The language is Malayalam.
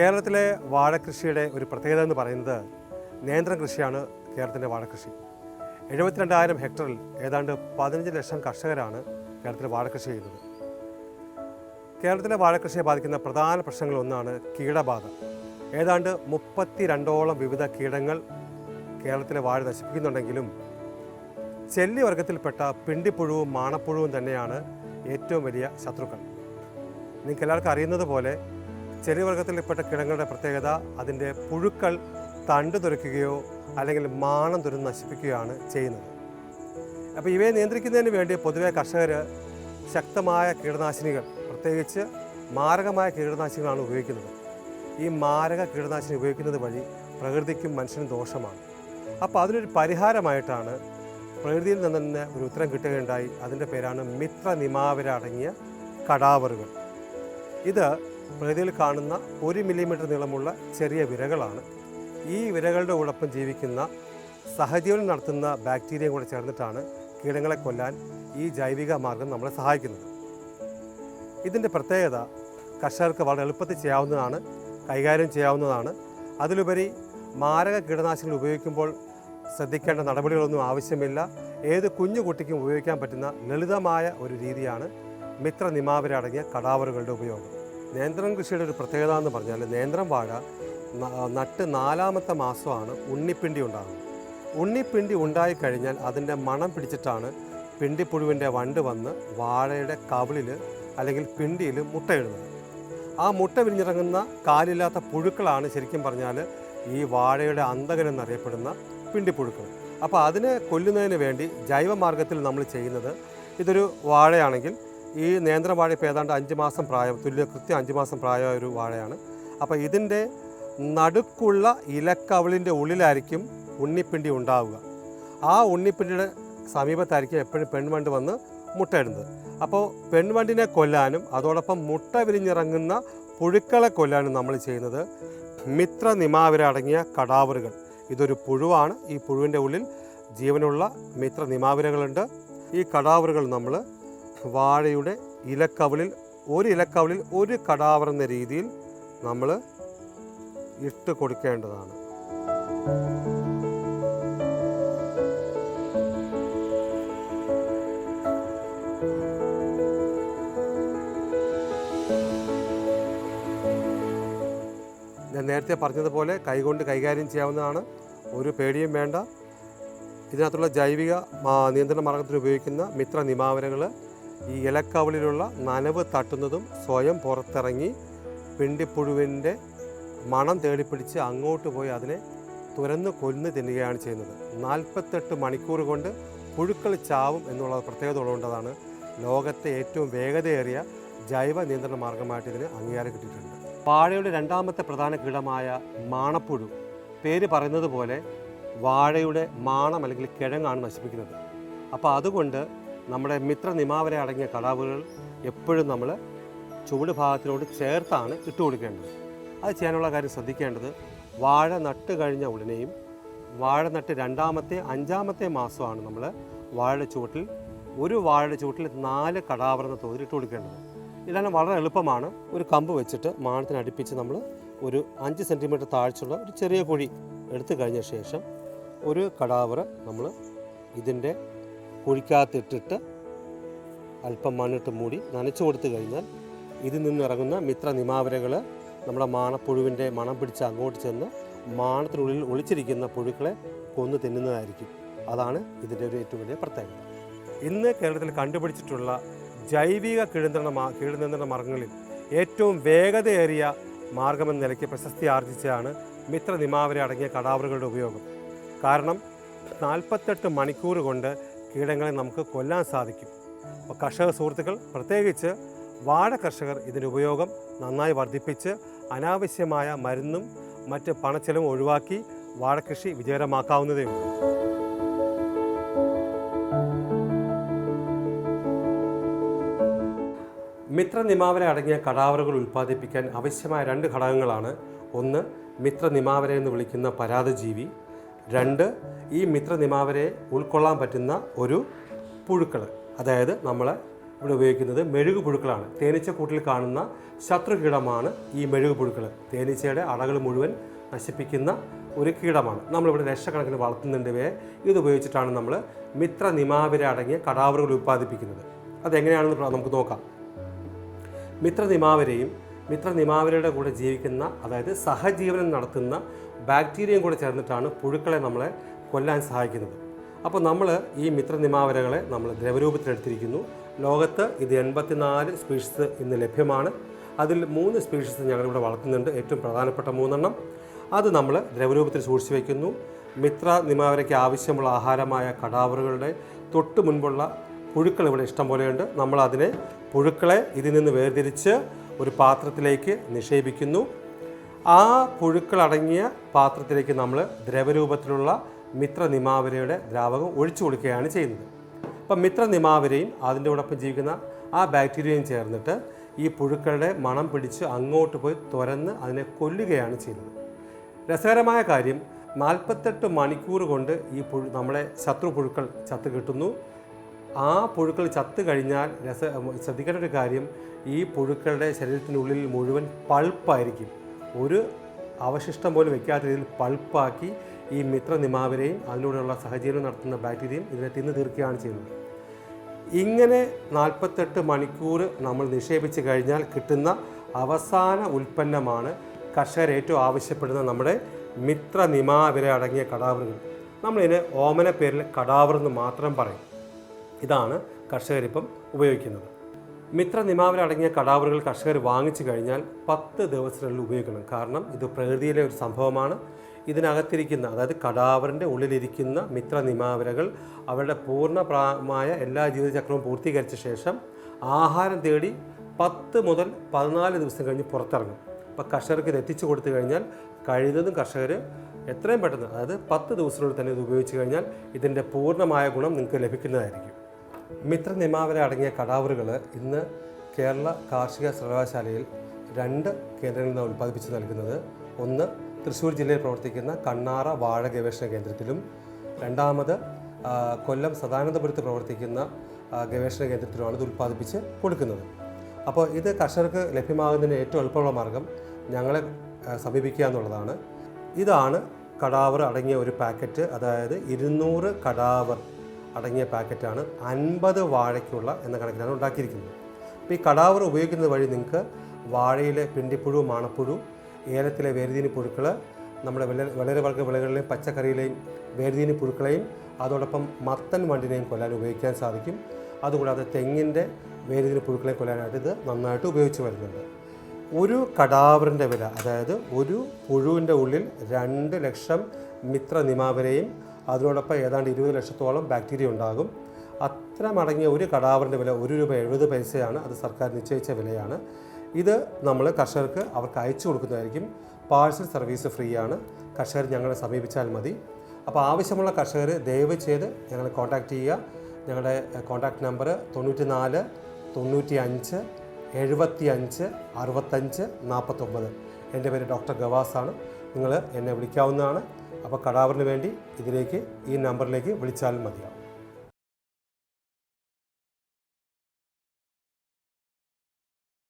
കേരളത്തിലെ വാഴക്കൃഷിയുടെ ഒരു പ്രത്യേകത എന്ന് പറയുന്നത് നേന്ത്രം കൃഷിയാണ് കേരളത്തിന്റെ വാഴക്കൃഷി എഴുപത്തിരണ്ടായിരം ഹെക്ടറിൽ ഏതാണ്ട് പതിനഞ്ച് ലക്ഷം കർഷകരാണ് കേരളത്തിലെ വാഴക്കൃഷി ചെയ്യുന്നത്. കേരളത്തിലെ വാഴക്കൃഷിയെ ബാധിക്കുന്ന പ്രധാന പ്രശ്നങ്ങളൊന്നാണ് കീടബാധ. ഏതാണ്ട് മുപ്പത്തി രണ്ടോളം വിവിധ കീടങ്ങൾ കേരളത്തിലെ വാഴ നശിപ്പിക്കുന്നുണ്ടെങ്കിലും ചെല്ലി വർഗത്തിൽപ്പെട്ട പിണ്ടിപ്പുഴുവും മാണപ്പുഴുവും തന്നെയാണ് ഏറ്റവും വലിയ ശത്രുക്കൾ. നിങ്ങൾക്ക് എല്ലാവർക്കും അറിയുന്നത് പോലെ ചെറിയ വർഗത്തിൽപ്പെട്ട കിടങ്ങളുടെ പ്രത്യേകത അതിന്റെ പുഴുക്കൾ തണ്ട് തുരക്കുകയോ അല്ലെങ്കിൽ മാണം തുരന്ന് നശിപ്പിക്കുകയാണ് ചെയ്യുന്നത്. അപ്പോൾ ഇവയെ നിയന്ത്രിക്കുന്നതിന് വേണ്ടി പൊതുവെ കർഷകർ ശക്തമായ കീടനാശിനികൾ പ്രത്യേകിച്ച് മാരകമായ കീടനാശിനികളാണ് ഉപയോഗിക്കുന്നത്. ഈ മാരക കീടനാശിനി ഉപയോഗിക്കുന്നത് വഴി പ്രകൃതിക്കും മനുഷ്യനും ദോഷമാണ്. അപ്പോൾ അതിനൊരു പരിഹാരമായിട്ടാണ് പ്രകൃതിയിൽ നിന്ന് തന്നെ ഒരു ഉത്തരം കിട്ടുകയുണ്ടായി. അതിന്റെ പേരാണ് മിത്ര നിമാവര അടങ്ങിയ കടാവറുകൾ. ഇത് പ്രകൃതിയിൽ കാണുന്ന ഒരു മില്ലിമീറ്റർ നീളമുള്ള ചെറിയ വിരകളാണ്. ഈ വിരകളുടെ ഉടപ്പം ജീവിക്കുന്ന സഹജീവനം നടത്തുന്ന ബാക്ടീരിയയും കൂടെ ചേർന്നിട്ടാണ് കീടങ്ങളെ കൊല്ലാൻ ഈ ജൈവിക മാർഗം നമ്മളെ സഹായിക്കുന്നത്. ഇതിന്റെ പ്രത്യേകത കർഷകർക്ക് വളരെ എളുപ്പത്തിൽ ചെയ്യാവുന്നതാണ് കൈകാര്യം ചെയ്യാവുന്നതാണ്. അതിലുപരി മാരക കീടനാശിനികൾ ഉപയോഗിക്കുമ്പോൾ ശ്രദ്ധിക്കേണ്ട നടപടികളൊന്നും ആവശ്യമില്ല. ഏത് കുഞ്ഞു കുട്ടിക്കും ഉപയോഗിക്കാൻ പറ്റുന്ന ലളിതമായ ഒരു രീതിയാണ് മിത്ര നിമാവരടങ്ങിയ കടാവറുകളുടെ ഉപയോഗം. നേന്ത്രം കൃഷിയുടെ ഒരു പ്രത്യേകത എന്ന് പറഞ്ഞാൽ നേന്ത്രം വാഴ നട്ട് നാലാമത്തെ മാസമാണ് ഉണ്ണിപ്പിണ്ടി ഉണ്ടാകുന്നത്. ഉണ്ണിപ്പിണ്ടി ഉണ്ടായിക്കഴിഞ്ഞാൽ അതിന്റെ മണം പിടിച്ചിട്ടാണ് പിണ്ടിപ്പുഴുവിന്റെ വണ്ട് വന്ന് വാഴയുടെ കവിളിൽ അല്ലെങ്കിൽ പിണ്ടിയിൽ മുട്ടയിടുന്നത്. ആ മുട്ട വിരിഞ്ഞിറങ്ങുന്ന കാലില്ലാത്ത പുഴുക്കളാണ് ശരിക്കും പറഞ്ഞാൽ ഈ വാഴയുടെ അന്തകൻ എന്നറിയപ്പെടുന്ന പിണ്ടിപ്പുഴുക്കൾ അപ്പോൾ അതിനെ കൊല്ലുന്നതിന് വേണ്ടി ജൈവമാർഗത്തിൽ നമ്മൾ ചെയ്യുന്നത് ഇതൊരു വാഴയാണെങ്കിൽ ഈ നേന്ത്രവാഴ ഇപ്പോൾ ഏതാണ്ട് അഞ്ച് മാസം പ്രായം തുല്യ കൃത്യം അഞ്ച് മാസം പ്രായമായ ഒരു വാഴയാണ്. അപ്പോൾ ഇതിന്റെ നടുക്കുള്ള ഇലക്കവിളിന്റെ ഉള്ളിലായിരിക്കും ഉണ്ണിപ്പിണ്ടി ഉണ്ടാവുക. ആ ഉണ്ണിപ്പിണ്ടിയുടെ സമീപത്തായിരിക്കും എപ്പോഴും പെൺവണ്ട് വന്ന് മുട്ടയിടുന്നത് അപ്പോൾ പെൺവണ്ടിനെ കൊല്ലാനും അതോടൊപ്പം മുട്ട വിരിഞ്ഞിറങ്ങുന്ന പുഴുക്കളെ കൊല്ലാനും നമ്മൾ ചെയ്യുന്നത് മിത്ര നിമാവിരടങ്ങിയ കടാവറുകൾ. ഇതൊരു പുഴുവാണ്. ഈ പുഴുവിന്റെ ഉള്ളിൽ ജീവനുള്ള മിത്ര നിമാവരകളുണ്ട്. ഈ കടാവറുകൾ നമ്മൾ വാഴയുടെ ഇലക്കവിളിൽ ഒരു ഇലക്കവിളിൽ ഒരു കടാവറെന്ന രീതിയിൽ നമ്മൾ ഇട്ട് കൊടുക്കേണ്ടതാണ്. ഞാൻ നേരത്തെ പറഞ്ഞതുപോലെ കൈകൊണ്ട് കൈകാര്യം ചെയ്യാവുന്നതാണ്. ഒരു പേടിയും വേണ്ട. ഇതിനകത്തുള്ള ജൈവിക നിയന്ത്രണ മാർഗത്തിൽ ഉപയോഗിക്കുന്ന മിത്ര നിമാവരകൾ ഈ ഇലക്കവളിലുള്ള നനവ് തട്ടുന്നതും സ്വയം പുറത്തിറങ്ങി പിണ്ടിപ്പുഴുവിന്റെ മണം തേടിപ്പിടിച്ച് അങ്ങോട്ട് പോയി അതിനെ തുരന്ന് കൊന്ന് തിന്നുകയാണ് ചെയ്യുന്നത്. നാൽപ്പത്തെട്ട് മണിക്കൂർ കൊണ്ട് പുഴുക്കൾ ചാവും എന്നുള്ള പ്രത്യേകത ഉള്ളതുകൊണ്ടതാണ് ലോകത്തെ ഏറ്റവും വേഗതയേറിയ ജൈവ നിയന്ത്രണ മാർഗമായിട്ട് ഇതിന് അംഗീകാരം കിട്ടിയിട്ടുണ്ട്. വാഴയുടെ രണ്ടാമത്തെ പ്രധാന കീടമായ മാണപ്പുഴു പേര് പറയുന്നത് പോലെ വാഴയുടെ മാണം അല്ലെങ്കിൽ കിഴങ്ങാണ് നശിപ്പിക്കുന്നത്. അപ്പോൾ അതുകൊണ്ട് നമ്മുടെ മിത്ര നിമാവര അടങ്ങിയ കടാവുകൾ എപ്പോഴും നമ്മൾ ചുവട് ഭാഗത്തിനോട് ചേർത്താണ് ഇട്ട് കൊടുക്കേണ്ടത്. അത് ചെയ്യാനുള്ള കാര്യം ശ്രദ്ധിക്കേണ്ടത് വാഴ നട്ട് കഴിഞ്ഞ ഉടനെയും വാഴ നട്ട് രണ്ടാമത്തെ അഞ്ചാമത്തെ മാസമാണ് നമ്മൾ വാഴ ചുവട്ടിൽ ഒരു വാഴ ചുവട്ടിൽ നാല് കടാവർന്ന തോതിൽ ഇട്ട് കൊടുക്കേണ്ടത്. ഇതാണ് വളരെ എളുപ്പമാണ്. ഒരു കമ്പ് വെച്ചിട്ട് മാണത്തിന് അടുപ്പിച്ച് നമ്മൾ ഒരു അഞ്ച് സെന്റിമീറ്റർ താഴ്ചയുള്ള ഒരു ചെറിയ കുഴി എടുത്തു കഴിഞ്ഞ ശേഷം ഒരു കടാവറ് നമ്മൾ ഇതിന്റെ കുഴിക്കകത്തിട്ടിട്ട് അല്പം മണ്ണിട്ട് മൂടി നനച്ചു കൊടുത്തു കഴിഞ്ഞാൽ ഇതിൽ നിന്നിറങ്ങുന്ന മിത്ര നിമാവരകൾ നമ്മുടെ മാണപ്പുഴുവിന്റെ മണം പിടിച്ച് അങ്ങോട്ട് ചെന്ന് മാണത്തിനുള്ളിൽ ഒളിച്ചിരിക്കുന്ന പുഴുക്കളെ കൊന്നു തിന്നുന്നതായിരിക്കും. അതാണ് ഇതിന്റെ ഒരു ഏറ്റവും വലിയ പ്രത്യേകത. ഇന്ന് കേരളത്തിൽ കണ്ടുപിടിച്ചിട്ടുള്ള ജൈവിക കീഴന്ത്രണ മാ കീഴുനിയന്ത്രണ മാർഗങ്ങളിൽ ഏറ്റവും വേഗതയേറിയ മാർഗമെന്ന നിലയ്ക്ക് പ്രശസ്തി ആർജിച്ചതാണ് മിത്ര നിമാവര അടങ്ങിയ കടാവറുകളുടെ ഉപയോഗം. കാരണം നാൽപ്പത്തെട്ട് മണിക്കൂർ കൊണ്ട് കീടങ്ങളെ നമുക്ക് കൊല്ലാൻ സാധിക്കും. അപ്പോൾ കർഷക സുഹൃത്തുക്കൾ പ്രത്യേകിച്ച് വാഴ കർഷകർ ഇതിന്റെ ഉപയോഗം നന്നായി വർദ്ധിപ്പിച്ച് അനാവശ്യമായ മരുന്നും മറ്റ് പണച്ചെലവും ഒഴിവാക്കി വാഴക്കൃഷി വിജയകരമാക്കാവുന്നതേ ഉള്ളൂ. മിത്ര നിമാവര അടങ്ങിയ കടാവറുകൾ ഉൽപ്പാദിപ്പിക്കാൻ ആവശ്യമായ രണ്ട് ഘടകങ്ങളാണ്. ഒന്ന് മിത്ര നിമാവര എന്ന് വിളിക്കുന്ന പരാതജീവി രണ്ട് ഈ മിത്ര നിമാവരയെ ഉൾക്കൊള്ളാൻ പറ്റുന്ന ഒരു പുഴുക്കൾ അതായത് നമ്മൾ ഇവിടെ ഉപയോഗിക്കുന്നത് മെഴുകു പുഴുക്കളാണ്. തേനീച്ചക്കൂട്ടിൽ കാണുന്ന ശത്രു കീടമാണ് ഈ മെഴുകു പുഴുക്കൾ തേനീച്ചയുടെ അടകൾ മുഴുവൻ നശിപ്പിക്കുന്ന ഒരു കീടമാണ്. നമ്മളിവിടെ ലക്ഷക്കണക്കിന് വളർത്തുന്നുണ്ട് ഇവയെ. ഇത് ഉപയോഗിച്ചിട്ടാണ് നമ്മൾ മിത്ര നിമാവിര അടങ്ങിയ കടാവറുകൾ ഉൽപ്പാദിപ്പിക്കുന്നത്. അതെങ്ങനെയാണെന്ന് നമുക്ക് നോക്കാം. മിത്ര നിമാവരെയും മിത്ര നിമാവരയുടെ കൂടെ ജീവിക്കുന്ന അതായത് സഹജീവനം നടത്തുന്ന ബാക്ടീരിയയും കൂടെ ചേർന്നിട്ടാണ് പുഴുക്കളെ നമ്മളെ കൊല്ലാൻ സഹായിക്കുന്നത്. അപ്പോൾ നമ്മൾ ഈ മിത്രനിമാവരകളെ നമ്മൾ ദ്രവരൂപത്തിലെടുത്തിരിക്കുന്നു. ലോകത്ത് ഇത് എൺപത്തിനാല് സ്പീഷീസ് ഇന്ന് ലഭ്യമാണ്. അതിൽ മൂന്ന് സ്പീഷീസ് ഞങ്ങളിവിടെ വളർത്തുന്നുണ്ട്. ഏറ്റവും പ്രധാനപ്പെട്ട മൂന്നെണ്ണം. അത് നമ്മൾ ദ്രവരൂപത്തിൽ സൂക്ഷിച്ചു വയ്ക്കുന്നു മിത്ര നിമാവരയ്ക്ക് ആവശ്യമുള്ള ആഹാരമായ കടാവറുകളുടെ തൊട്ട് മുൻപുള്ള പുഴുക്കൾ ഇവിടെ ഇഷ്ടം പോലെയുണ്ട്. നമ്മൾ അതിനെ പുഴുക്കളെ ഇതിൽ നിന്ന് വേർതിരിച്ച് ഒരു പാത്രത്തിലേക്ക് നിക്ഷേപിക്കുന്നു. ആ പുഴുക്കളടങ്ങിയ പാത്രത്തിലേക്ക് നമ്മൾ ദ്രവരൂപത്തിലുള്ള മിത്ര നിമാവരയുടെ ദ്രാവകം ഒഴിച്ചു കൊടുക്കുകയാണ് ചെയ്യുന്നത്. അപ്പം മിത്ര നിമാവരയും അതിന്റെ കൂടൊപ്പം ജീവിക്കുന്ന ആ ബാക്ടീരിയയും ചേർന്നിട്ട് ഈ പുഴുക്കളുടെ മണം പിടിച്ച് അങ്ങോട്ട് പോയി തുരന്ന് അതിനെ കൊല്ലുകയാണ് ചെയ്യുന്നത്. രസകരമായ കാര്യം നാൽപ്പത്തെട്ട് മണിക്കൂർ കൊണ്ട് ഈ പുഴു നമ്മളെ ശത്രു പുഴുക്കൾ ചത്ത് കിട്ടുന്നു. ആ പുഴുക്കൾ ചത്ത് കഴിഞ്ഞാൽ രസ ശ്രദ്ധിക്കേണ്ട ഒരു കാര്യം ഈ പുഴുക്കളുടെ ശരീരത്തിനുള്ളിൽ മുഴുവൻ പൾപ്പായിരിക്കും. ഒരു അവശിഷ്ടം പോലും വെക്കാത്ത രീതിയിൽ പൾപ്പാക്കി ഈ മിത്ര നിമാവിനെയും അതിലൂടെയുള്ള സഹജീവനം നടത്തുന്ന ബാക്ടീരിയയും ഇതിനെ തിന്നു തീർക്കുകയാണ് ചെയ്യുന്നത്. ഇങ്ങനെ നാൽപ്പത്തെട്ട് മണിക്കൂർ നമ്മൾ നിക്ഷേപിച്ച് കഴിഞ്ഞാൽ കിട്ടുന്ന അവസാന ഉൽപ്പന്നമാണ് കർഷകർ ഏറ്റവും ആവശ്യപ്പെടുന്ന നമ്മുടെ മിത്ര നിമാവിര അടങ്ങിയ കടാവറുകൾ. നമ്മളിതിനെ ഓമന പേരിൽ കടാവർ എന്ന് മാത്രം പറയും. ഇതാണ് കർഷകരിപ്പം ഉപയോഗിക്കുന്നത്. മിത്ര നിമാവിലടങ്ങിയ കടാവറുകൾ കർഷകർ വാങ്ങിച്ചു കഴിഞ്ഞാൽ പത്ത് ദിവസത്തിനുള്ളിൽ ഉപയോഗിക്കണം. കാരണം ഇത് പ്രകൃതിയിലെ ഒരു സംഭവമാണ്. ഇതിനകത്തിരിക്കുന്ന അതായത് കടാവറിന്റെ ഉള്ളിലിരിക്കുന്ന മിത്ര നിമാവരകൾ അവരുടെ പൂർണപ്രായമായ എല്ലാ ജീവിതചക്രവും പൂർത്തീകരിച്ച ശേഷം ആഹാരം തേടി പത്ത് മുതൽ പതിനാല് ദിവസം കഴിഞ്ഞ് പുറത്തിറങ്ങും. അപ്പോൾ കർഷകർക്ക് ഇത് എത്തിച്ചു കൊടുത്തു കഴിഞ്ഞാൽ കഴിയുന്നതും കർഷകർ എത്രയും പെട്ടെന്ന് അതായത് പത്ത് ദിവസത്തിനുള്ളിൽ തന്നെ ഇത് ഉപയോഗിച്ച് കഴിഞ്ഞാൽ ഇതിന്റെ പൂർണമായ ഗുണം നിങ്ങൾക്ക് ലഭിക്കുന്നതായിരിക്കും. മിത്ര നിമാവര അടങ്ങിയ കടാവറുകൾ ഇന്ന് കേരള കാർഷിക സർവകലാശാലയിൽ രണ്ട് കേന്ദ്രങ്ങളിൽ നിന്ന് ഉൽപ്പാദിപ്പിച്ച് നൽകുന്നത്. ഒന്ന് തൃശ്ശൂർ ജില്ലയിൽ പ്രവർത്തിക്കുന്ന കണ്ണാറ വാഴ ഗവേഷണ കേന്ദ്രത്തിലും രണ്ടാമത് കൊല്ലം സദാനന്ദപുരത്ത് പ്രവർത്തിക്കുന്ന ഗവേഷണ കേന്ദ്രത്തിലുമാണ് ഇത് ഉൽപ്പാദിപ്പിച്ച് കൊടുക്കുന്നത്. അപ്പോൾ ഇത് കർഷകർക്ക് ലഭ്യമാകുന്നതിന് ഏറ്റവും എളുപ്പമുള്ള മാർഗം ഞങ്ങളെ സമീപിക്കുക എന്നുള്ളതാണ്. ഇതാണ് കടാവർ അടങ്ങിയ ഒരു പാക്കറ്റ്. അതായത് ഇരുന്നൂറ് കടാവർ അടങ്ങിയ പാക്കറ്റാണ് അൻപത് വാഴയ്ക്കുള്ള എന്ന കണക്കിലാണ് ഉണ്ടാക്കിയിരിക്കുന്നത്. അപ്പോൾ ഈ കടാവർ ഉപയോഗിക്കുന്നത് വഴി നിങ്ങൾക്ക് വാഴയിലെ പിണ്ടിപ്പുഴു മാണപ്പുഴു ഏലത്തിലെ വേരുതീനി പുഴുക്കൾ നമ്മുടെ വിള വളരെ വിളകളിലെയും പച്ചക്കറിയിലെയും വേരുതീനി പുഴുക്കളെയും അതോടൊപ്പം മത്തൻ വണ്ടിനെയും കൊല്ലാൻ ഉപയോഗിക്കാൻ സാധിക്കും. അതുകൂടാതെ തെങ്ങിന്റെ വേരുതീനി പുഴുക്കളെ കൊല്ലാനായിട്ട് ഇത് നന്നായിട്ട് ഉപയോഗിച്ച് വരുന്നുണ്ട്. ഒരു കടാവറിന്റെ വില അതായത് ഒരു പുഴുവിന്റെ ഉള്ളിൽ രണ്ട് ലക്ഷം മിത്ര നിമാവരെയും അതിനോടൊപ്പം ഏതാണ്ട് ഇരുപത് ലക്ഷത്തോളം ബാക്ടീരിയ ഉണ്ടാകും. അത്ര മടങ്ങിയ ഒരു കടാവറിന്റെ വില ഒരു രൂപ എഴുപത് പൈസയാണ്. അത് സർക്കാർ നിശ്ചയിച്ച വിലയാണ്. ഇത് നമ്മൾ കർഷകർക്ക് അവർക്ക് അയച്ചു കൊടുക്കുന്നതായിരിക്കും. പാഴ്സൽ സർവീസ് ഫ്രീ ആണ് കർഷകർ ഞങ്ങളെ സമീപിച്ചാൽ മതി. അപ്പോൾ ആവശ്യമുള്ള കർഷകർ ദയവ് ചെയ്ത് ഞങ്ങളെ കോൺടാക്റ്റ് ചെയ്യുക. ഞങ്ങളുടെ കോൺടാക്റ്റ് നമ്പർ തൊണ്ണൂറ്റി നാല് തൊണ്ണൂറ്റി അഞ്ച് എഴുപത്തി അഞ്ച് അറുപത്തഞ്ച് നാൽപ്പത്തൊമ്പത്. എന്റെ പേര് ഡോക്ടർ ഗവാസാണ്. നിങ്ങൾ എന്നെ വിളിക്കാവുന്നതാണ്. അപ്പോൾ കടാവറിന് വേണ്ടി ഇതിലേക്ക് ഈ നമ്പറിലേക്ക് വിളിച്ചാലും മതിയാവും.